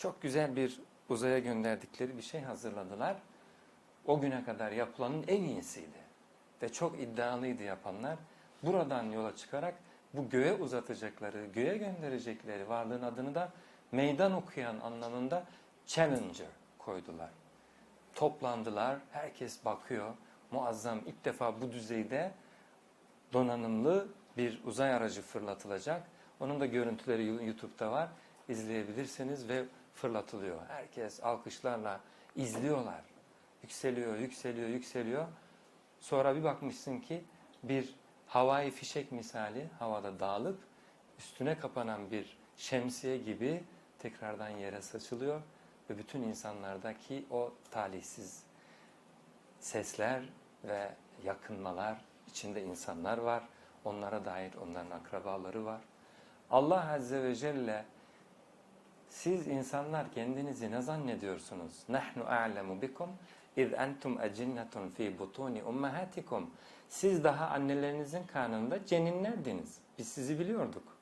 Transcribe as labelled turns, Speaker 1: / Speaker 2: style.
Speaker 1: çok güzel bir uzaya gönderdikleri bir şey hazırladılar. O güne kadar yapılanın en iyisiydi. Ve çok iddialıydı yapanlar. Buradan yola çıkarak bu göğe uzatacakları, göğe gönderecekleri varlığın adını da meydan okuyan anlamında Challenger koydular. Toplandılar, herkes bakıyor. Muazzam ilk defa bu düzeyde donanımlı bir uzay aracı fırlatılacak. Onun da görüntüleri YouTube'da var. İzleyebilirsiniz ve fırlatılıyor. Herkes alkışlarla izliyorlar. Yükseliyor, yükseliyor, yükseliyor. Sonra bir bakmışsın ki bir havai fişek misali havada dağılıp üstüne kapanan bir şemsiye gibi tekrardan yere saçılıyor ve bütün insanlardaki o talihsiz sesler ve yakınmalar içinde insanlar var. Onlara dair onların akrabaları var. Allah Azze ve Celle siz insanlar kendinizi ne zannediyorsunuz? Nahnu a'lemu bikum iz entum ecinnetun fi butuni ummahatikum. Siz daha annelerinizin karnında ceninlerdiniz. Biz sizi biliyorduk.